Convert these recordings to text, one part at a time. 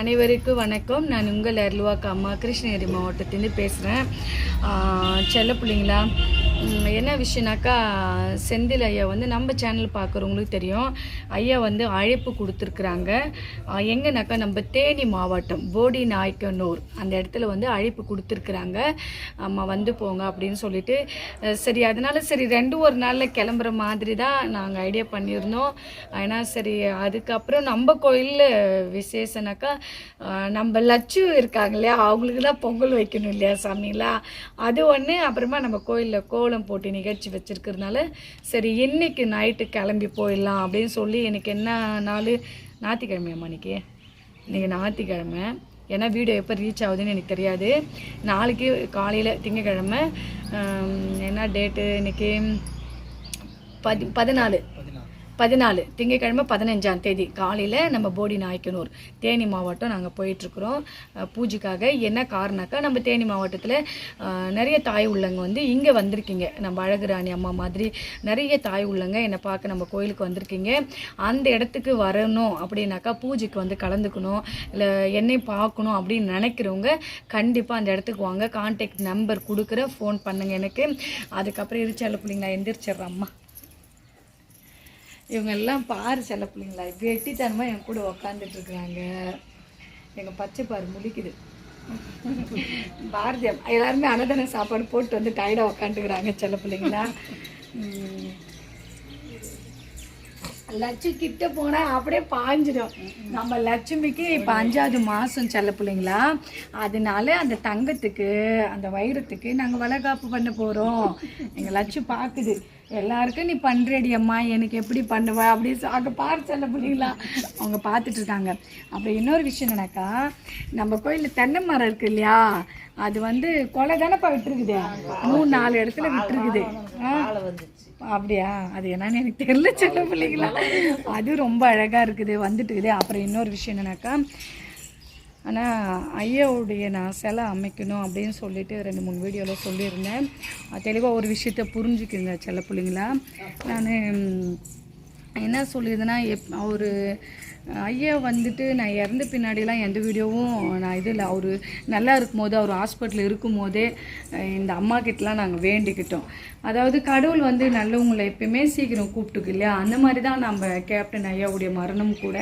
அனைவருக்கும் வணக்கம். நான் உங்கள் அருள்வாக்கு அம்மா கிருஷ்ணகிரி மாவட்டத்திலேருந்து பேசுகிறேன் செல்ல பிள்ளைங்களா என்ன விஷயம்னாக்கா செந்தில் ஐயா வந்து நம்ம சேனல் பார்க்குறவங்களுக்கு தெரியும். ஐயா வந்து அழைப்பு கொடுத்துருக்குறாங்க. எங்கேனாக்கா நம்ம தேனி மாவட்டம் போடி நாயக்கனூர் அந்த இடத்துல வந்து அழைப்பு கொடுத்துருக்குறாங்க. அம்மா வந்து போங்க அப்படின்னு சொல்லிட்டு சரி அதனால சரி ரெண்டு ஒரு நாளில் கிளம்புற மாதிரி தான் நாங்கள் ஐடியா பண்ணியிருந்தோம். ஆனால் சரி அதுக்கப்புறம் நம்ம கோயிலில் விசேஷனாக்கா நம்ம லட்சு இருக்காங்க இல்லையா அவங்களுக்கு தான் பொங்கல் வைக்கணும் இல்லையா சாமிங்களா? அது ஒன்று அப்புறமா நம்ம கோயிலில் கோலம் போட்டு நிகழ்ச்சி வச்சுருக்கிறதுனால சரி இன்னைக்கு நைட்டு கிளம்பி போயிடலாம் அப்படின்னு சொல்லி எனக்கு என்ன நாள்? ஞாயிற்றுக்கிழமையாம்மா இன்னைக்கு. இன்னைக்கு ஞாயிற்றுக்கிழமை. ஏன்னா வீடியோ எப்போ ரீச் ஆகுதுன்னு எனக்கு தெரியாது. நாளைக்கு காலையில் திங்கக்கிழமை என்ன டேட்டு இன்னைக்கு பதி பதினாலு. பதினாலு திங்கட்கிழமை பதினஞ்சாம் தேதி காலையில் நம்ம போடி நாயக்கனூர் தேனி மாவட்டம் நாங்கள் போயிட்டுருக்குறோம். பூஜைக்காக என்ன காரணக்கா நம்ம தேனி மாவட்டத்தில் நிறைய தாய் உள்ளங்க வந்து இங்கே வந்திருக்கீங்க. நம்ம அழகுராணி அம்மா மாதிரி நிறைய தாய் உள்ளங்க என்னை பார்க்க நம்ம கோயிலுக்கு வந்திருக்கீங்க. அந்த இடத்துக்கு வரணும் அப்படின்னாக்கா பூஜைக்கு வந்து கலந்துக்கணும். இல்லை என்னை பார்க்கணும் அப்படின்னு நினைக்கிறவங்க கண்டிப்பாக அந்த இடத்துக்கு வாங்க. கான்டாக்ட் நம்பர் கொடுக்குற ஃபோன் பண்ணுங்க எனக்கு. அதுக்கப்புறம் இருச்சால பிள்ளைங்களா எந்திரிச்சிட்றம்மா அம்மா. இவங்க எல்லாம் பாரு செல்ல பிள்ளைங்களா வெட்டித்தனமாக என் கூட உக்காந்துட்டு இருக்கிறாங்க. எங்கள் பச்சை பாரு முழிக்குது. பாரதியம் எல்லாருமே அன்னதான சாப்பாடு போட்டு வந்து டயர்டாக உக்காந்துக்கிறாங்க செல்ல பிள்ளைங்களா. லட்சம் லட்சு கிட்ட போனால் அப்படியே பாஞ்சிடும். நம்ம லட்சுமிக்கு இப்போ அஞ்சாவது மாதம் செல்ல பிள்ளைங்களா. அதனால அந்த தங்கத்துக்கு அந்த வைரத்துக்கு நாங்கள் வளகாப்பு பண்ண போகிறோம் எங்கள் லட்சு பார்க்குது எல்லாருக்கும் நீ பண்ணுறடி அம்மா எனக்கு எப்படி பண்ணுவ அப்படின்னு சொ- அங்கே பாரு செல்ல பிள்ளைங்களா. அவங்க பார்த்துட்டு இருக்காங்க. அப்புறம் இன்னொரு விஷயம் என்னக்கா நம்ம கோயிலில் தென்னை மரம் இருக்கு இல்லையா? அது வந்து கொலை தானேப்பா விட்டுருக்குது. மூணு நாலு இடத்துல விட்டுருக்குது. ஆ? அப்படியா? அது என்னன்னு எனக்கு தெரியல சின்ன பிள்ளைங்களா. அது ரொம்ப அழகாக இருக்குது வந்துட்டு இருக்குது. அப்புறம் இன்னொரு விஷயம் என்னன்னாக்கா ஆனால் ஐயாவுடைய நான் சிலை அமைக்கணும் அப்படின்னு சொல்லிட்டு ரெண்டு மூணு வீடியோவில் சொல்லியிருந்தேன். தெளிவாக ஒரு விஷயத்த புரிஞ்சுக்குங்க செல்ல பிள்ளைங்களா. நான் என்ன சொல்லியிருந்தேன்னா எப் அவர் ஐயா வந்துட்டு நான் இறந்த பின்னாடிலாம் எந்த வீடியோவும் நான் இதில் அவர் நல்லா இருக்கும்போது அவர் ஹாஸ்பிட்டலில் இருக்கும்போதே இந்த அம்மா கிட்டலாம் நாங்கள் வேண்டிக்கிட்டோம். அதாவது கடவுள் வந்து நல்லவங்களை எப்பயுமே சீக்கிரம் கூப்பிட்டுக்கு இல்லையா? அந்த மாதிரி தான் நம்ம கேப்டன் ஐயாவுடைய மரணம் கூட.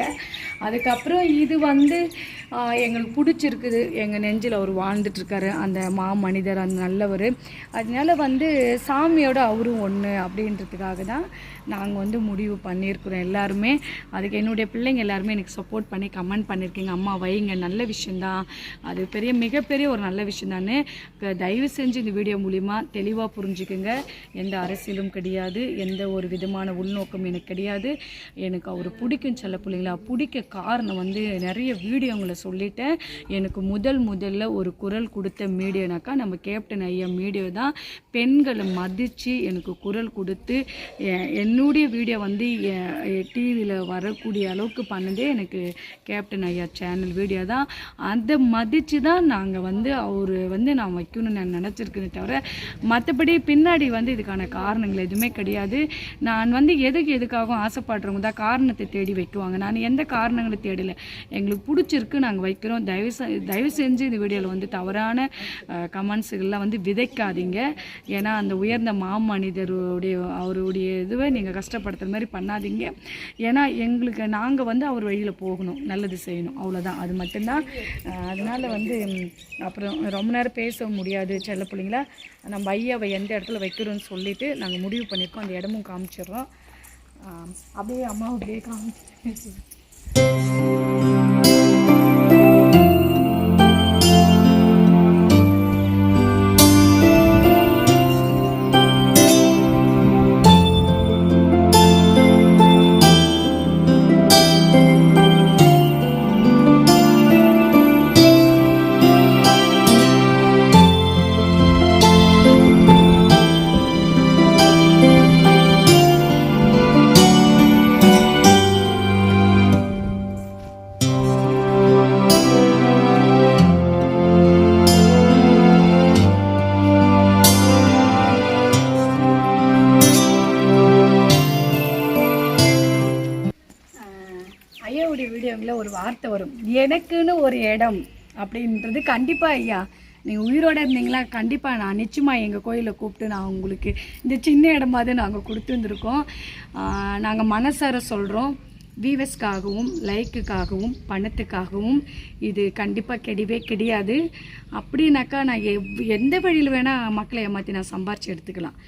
அதுக்கப்புறம் இது வந்து எங்களுக்கு பிடிச்சிருக்குது. எங்கள் நெஞ்சில் அவர் வாழ்ந்துட்டுருக்காரு. அந்த மா மனிதர் அந்த நல்லவர். அதனால வந்து சாமியோட அவரும் ஒன்று அப்படின்றதுக்காக தான் நாங்கள் வந்து முடிவு பண்ணியிருக்கிறோம் எல்லாருமே. அதுக்கு என்னுடைய பிள்ளைங்க எல்லாருமே எனக்கு சப்போர்ட் பண்ணி கமெண்ட் பண்ணியிருக்கீங்க. அம்மா வைங்க. நல்ல விஷயந்தான் அது பெரிய மிகப்பெரிய ஒரு நல்ல விஷயம் தயவு செஞ்சு இந்த வீடியோ மூலிமா தெளிவாக புரிஞ்சுக்குங்க. எந்த அரசியலும் கிடையாது. எந்த ஒரு விதமான உள்நோக்கம் எனக்கு கிடையாது. எனக்கு அவர் பிடிக்கும் சொல்ல பிள்ளைங்களா. பிடிக்க காரணம் வந்து நிறைய வீடியோங்களை சொல்லிட்டேன். எனக்கு முதல் முதல்ல ஒரு குரல் கொடுத்த மீடியோனாக்கா நம்ம கேப்டன் ஐயா மீடியோ தான். பெண்களை மதித்து எனக்கு குரல் கொடுத்து என்னுடைய வீடியோ வந்து டிவியில் வரக்கூடிய அளவுக்கு பண்ணதே எனக்கு கேப்டன் ஐயா சேனல் வீடியோ தான். அதை மதித்து தான் நாங்கள் வந்து அவர் வந்து நான் வைக்கணும்னு நான் நினச்சிருக்கேன் தவிர மற்றபடி பின்னாடி வந்து இதுக்கான காரணங்கள் எதுவுமே கிடையாது. நான் வந்து எதுக்கு எதுக்காகவும் ஆசைப்படுறவங்க தான் காரணத்தை தேடி வைக்குவாங்க. நான் எந்த காரணங்களை தேடலை. எங்களுக்கு பிடிச்சிருக்கு நாங்கள் வைக்கிறோம். தயவு தயவு செஞ்சு இந்த வீடியோவில் வந்து தவறான கமெண்ட்ஸுகள்லாம் வந்து விதைக்காதீங்க. ஏன்னா அந்த உயர்ந்த மாமனிதருடைய அவருடைய இதுவை நீங்கள் கஷ்டப்படுத்துற மாதிரி பண்ணாதீங்க. ஏன்னா எங்களுக்கு நாங்கள் வந்து அவர் வழியில் போகணும். நல்லது செய்யணும். அவ்வளோதான் அது மட்டும்தான். அதனால் வந்து அப்புறம் ரொம்ப நேரம் பேச முடியாது செல்ல பிள்ளைங்களா. நம்ம ஐயாவை எந்த இடத்துல வைக்கிறோன்னு சொல்லிவிட்டு நாங்கள் முடிவு பண்ணியிருக்கோம். அந்த இடமும் காமிச்சிடுறோம். அப்படியே அம்மாவை அப்படியே காமிச்சு ஒரு வார்த்தை வரும். எனக்குன்னு ஒரு இடம் அப்படின்றது கண்டிப்பாக ஐயா. நீங்கள் உயிரோடு இருந்தீங்களா? கண்டிப்பாக நான் நிச்சயமாக எங்கள் கோயிலில் கூப்பிட்டு நான் உங்களுக்கு இந்த சின்ன இடமாவது நாங்கள் கொடுத்துருந்துருக்கோம். நாங்கள் மனசார சொல்கிறோம் வீவஸ்க்காகவும் லைக்குக்காகவும் பணத்துக்காகவும் இது கண்டிப்பாக கிடையவே கிடையாது. அப்படின்னாக்கா நான் எவ் எந்த வழியில் வேணால் மக்களை ஏமாற்றி நான் சம்பாரித்து எடுத்துக்கலாம்.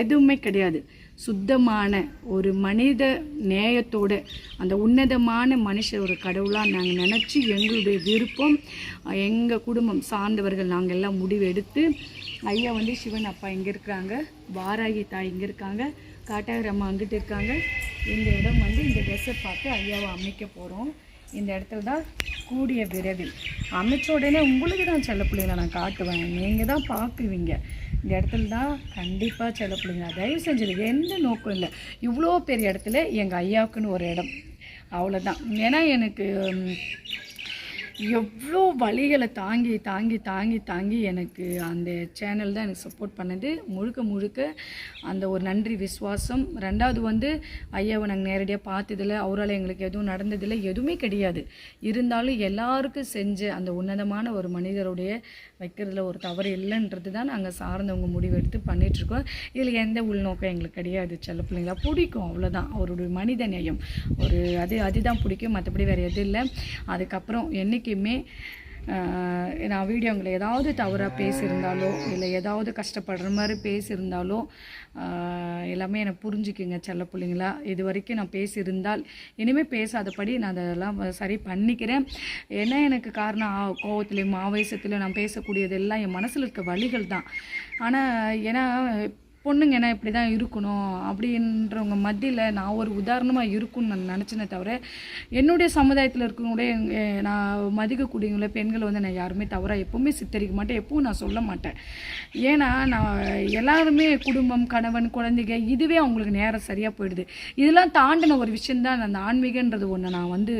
எதுவுமே கிடையாது. சுத்தமான ஒரு மனித நேயத்தோடு அந்த உன்னதமான மனுஷர் ஒரு கடவுளாக நாங்கள் நினச்சி எங்களுடைய விருப்பம் எங்கள் குடும்பம் சார்ந்தவர்கள் நாங்கள் எல்லாம் முடிவெடுத்து ஐயா வந்து சிவன் அப்பா இங்கே இருக்கிறாங்க வாராகி தாய் இங்கே இருக்காங்க காட்டாகிரம்மா அங்கிட்டு இருக்காங்க. இந்த இடம் வந்து இந்த ட்ரெஸ்ஸை பார்த்து ஐயாவை அமைக்க போகிறோம் இந்த இடத்துல தான் கூடிய விரைவில். அமைச்ச உடனே உங்களுக்கு தான் செல்ல பிள்ளைங்களை நான் காட்டுவேன். நீங்கள் தான் பார்க்குவீங்க. இந்த இடத்துல தான் கண்டிப்பாக செல்ல பிள்ளைங்க தயவு செஞ்சது எந்த நோக்கம் இல்லை. இவ்வளோ பெரிய இடத்துல எங்கள் ஐயாவுக்குன்னு ஒரு இடம். அவ்வளோதான் ஏன்னா எனக்கு எவ்வளோ வழிகளை தாங்கி தாங்கி தாங்கி தாங்கி எனக்கு அந்த சேனல் தான் எனக்கு சப்போர்ட் பண்ணது. முழுக்க முழுக்க அந்த ஒரு நன்றி விசுவாசம். ரெண்டாவது வந்து ஐயாவை நாங்கள் நேரடியாக பார்த்ததில்ல. அவரால் எங்களுக்கு எதுவும் நடந்ததில்லை. எதுவுமே கிடையாது. இருந்தாலும் எல்லாருக்கும் செஞ்ச அந்த உன்னதமான ஒரு மனிதருடைய வைக்கிறதுல ஒரு தவறு இல்லைன்றது தான் நாங்கள் சார்ந்தவங்க முடிவெடுத்து பண்ணிகிட்ருக்கோம் இதில் எந்த உள்நோக்கம் எங்களுக்கு கிடையாது செல்ல பிள்ளைங்களா. பிடிக்கும் அவ்வளோதான் அவருடைய மனித நேயம் ஒரு அது அதுதான் பிடிக்கும். மற்றபடி வேறு எதுவும் இல்லை. அதுக்கப்புறம் என்னைக்கு என்றைக்குமே நான் வீடியோங்களை ஏதாவது தவறாக பேசியிருந்தாலோ இல்லை ஏதாவது கஷ்டப்படுற மாதிரி பேசியிருந்தாலோ எல்லாமே எனக்கு புரிஞ்சுக்குங்க செல்ல பிள்ளைங்களா. இது வரைக்கும் நான் பேசியிருந்தால் இனிமேல் பேசாதபடி நான் அதெல்லாம் சரி பண்ணிக்கிறேன். என்ன எனக்கு காரணம்? ஆ- கோவத்துலேயும் ஆவேசத்துலையும் நான் பேசக்கூடியது எல்லாம் என் மனசில் இருக்க வழிகள் தான். ஆனால் ஏன்னா பொண்ணுங்க என்ன இப்படி தான் இருக்கணும் அப்படின்றவங்க மத்தியில் நான் ஒரு உதாரணமாக இருக்கும்னு நான் நினச்சினே தவிர என்னுடைய சமுதாயத்தில் இருக்கவங்களே நான் மதிக்கக்கூடியவங்கள பெண்களை வந்து நான் யாருமே தவறாக எப்போவுமே சித்தரிக்க மாட்டேன் எப்பவும் நான் சொல்ல மாட்டேன். ஏன்னா நான் எல்லாருமே குடும்பம் கணவன் குழந்தைங்க இதுவே அவங்களுக்கு நேரம் சரியாக போயிடுது. இதெல்லாம் தாண்டின ஒரு விஷயந்தான் அந்த ஆன்மீகன்றது ஒன்று நான் வந்து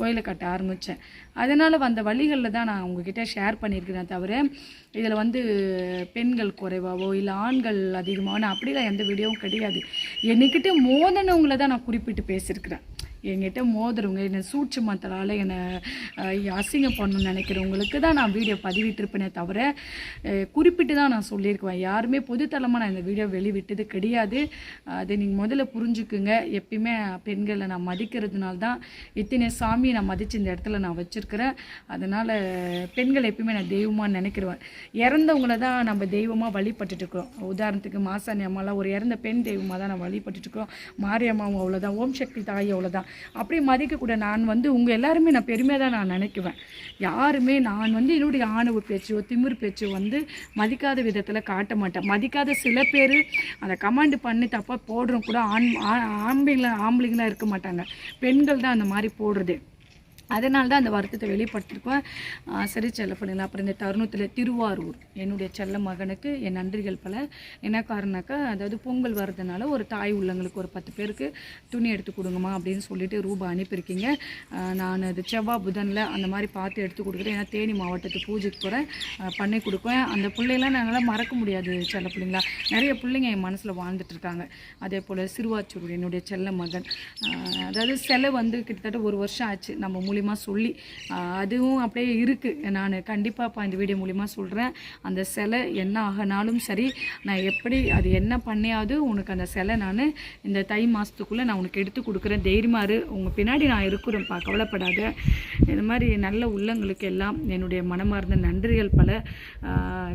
கோயிலை கட்ட ஆரம்பித்தேன் அதனால் வந்த வழிகளில் தான் நான் உங்ககிட்ட ஷேர் பண்ணியிருக்கிறேன் தவிர இதில் வந்து பெண்கள் குறைவாவோ இல்லை ஆண்கள் அதிகமானோ அப்படிலாம் எந்த வீடியோவும் கிடையாது. என்னைக்கிட்ட மோதனவங்களை தான் நான் குறிப்பிட்டு பேசியிருக்கிறேன். என்கிட்ட மோதுறவங்க என்னை சூட்சுமத்தலால் என்னை அசிங்கம் பண்ணணும்னு நினைக்கிறவங்களுக்கு தான் நான் வீடியோ பதிவிட்டிருப்பேனே தவிர குறிப்பிட்டு தான் நான் சொல்லியிருக்குவேன். யாருமே பொதுத்தளமாக நான் இந்த வீடியோ வெளிவிட்டது கிடையாது. அது நீங்கள் முதல்ல புரிஞ்சுக்குங்க. எப்பயுமே பெண்களை நான் மதிக்கிறதுனால தான் இத்தனை சாமி நான் மதித்து இந்த இடத்துல நான் வச்சுருக்கிறேன். அதனால் பெண்கள் எப்பயுமே நான் தெய்வமாக நினைக்கிறேன் இறந்தவங்கள தான் நம்ம தெய்வமாக வழிபட்டுட்ருக்கிறோம் உதாரணத்துக்கு மாசாணி அம்மாலாம் ஒரு இறந்த பெண் தெய்வமாக தான் நான் வழிபட்டுட்டு இருக்கிறோம். மாரியம்மாவும் அவ்வளோதான் ஓம் சக்தி தாய் அவ்வளோதான் அப்படி மதிக்கக்கூட நான் வந்து உங்கள் எல்லாருமே நான் பெருமையாக தான் நான் நினைக்குவேன். யாருமே நான் வந்து என்னுடைய ஆணவ பேச்சோ திமிர் பேச்சோ வந்து மதிக்காத விதத்தில் காட்ட மாட்டேன். மதிக்காத சில பேர் அந்த கமாண்டு பண்ணி தப்பாக போடுறோம் கூட ஆண் ஆ- ஆம்பளைங்களா ஆம்பளைங்களாம் இருக்க மாட்டாங்க. பெண்கள் தான் அந்த மாதிரி போடுறது. அதனால தான் அந்த வருத்தத்தை வெளிப்படுத்திருக்கோம். சரி செல்ல பிள்ளைங்களா அப்புறம் இந்த தருணத்தில் திருவாரூர் என்னுடைய செல்ல மகனுக்கு என் நன்றிகள் பல. என்ன காரணம்னாக்கா அதாவது பொங்கல் வர்றதுனால ஒரு தாய் உள்ளங்களுக்கு ஒரு பத்து பேருக்கு துணி எடுத்து கொடுங்கம்மா அப்படின்னு சொல்லிட்டு ரூபா அனுப்பியிருக்கீங்க. நான் அது செவ்வாய் புதனில் அந்த மாதிரி பார்த்து எடுத்து கொடுக்குறேன். ஏன்னா தேனி மாவட்டத்துக்கு பூஜைக்கு போகிறேன் பண்ணி கொடுப்பேன் அந்த பிள்ளைலாம் என்னால் மறக்க முடியாது செல்ல பிள்ளைங்களா. நிறைய பிள்ளைங்க என் மனசில் வாழ்ந்துட்டுருக்காங்க அதே போல் சிறுவாச்சூர் என்னுடைய செல்ல மகன். அதாவது சிலை வந்து கிட்டத்தட்ட ஒரு வருஷம் ஆச்சு. நம்ம மூலிமா சொல்லி அதுவும் அப்படியே இருக்குது நான் கண்டிப்பாக இந்த வீடியோ மூலிமா சொல்கிறேன் அந்த சிலை என்ன ஆகினாலும் சரி நான் எப்படி அது என்ன பண்ணியாவது உனக்கு அந்த சிலை நான் இந்த தை மாதத்துக்குள்ளே நான் உனக்கு எடுத்து கொடுக்குறேன். தைரியமாக இரு. உங்கள் பின்னாடி நான் இருக்கிறேன்ப்பா. கவலைப்படாத. இந்த மாதிரி நல்ல உள்ளங்களுக்கு எல்லாம் என்னுடைய மனமார்ந்த நன்றிகள் பல.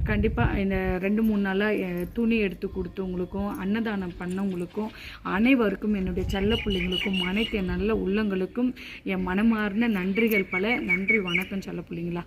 கண்டிப்பாக இந்த ரெண்டு மூணு நாளாக துணி எடுத்து கொடுத்தவங்களுக்கும் அன்னதானம் பண்ணவங்களுக்கும் அனைவருக்கும் என்னுடைய செல்ல பிள்ளைங்களுக்கும் அனைத்து என் நல்ல உள்ளங்களுக்கும் என் மனமார்ந்த நன்றிகள் பல. நன்றி வணக்கம் சொல்ல பிள்ளைங்களா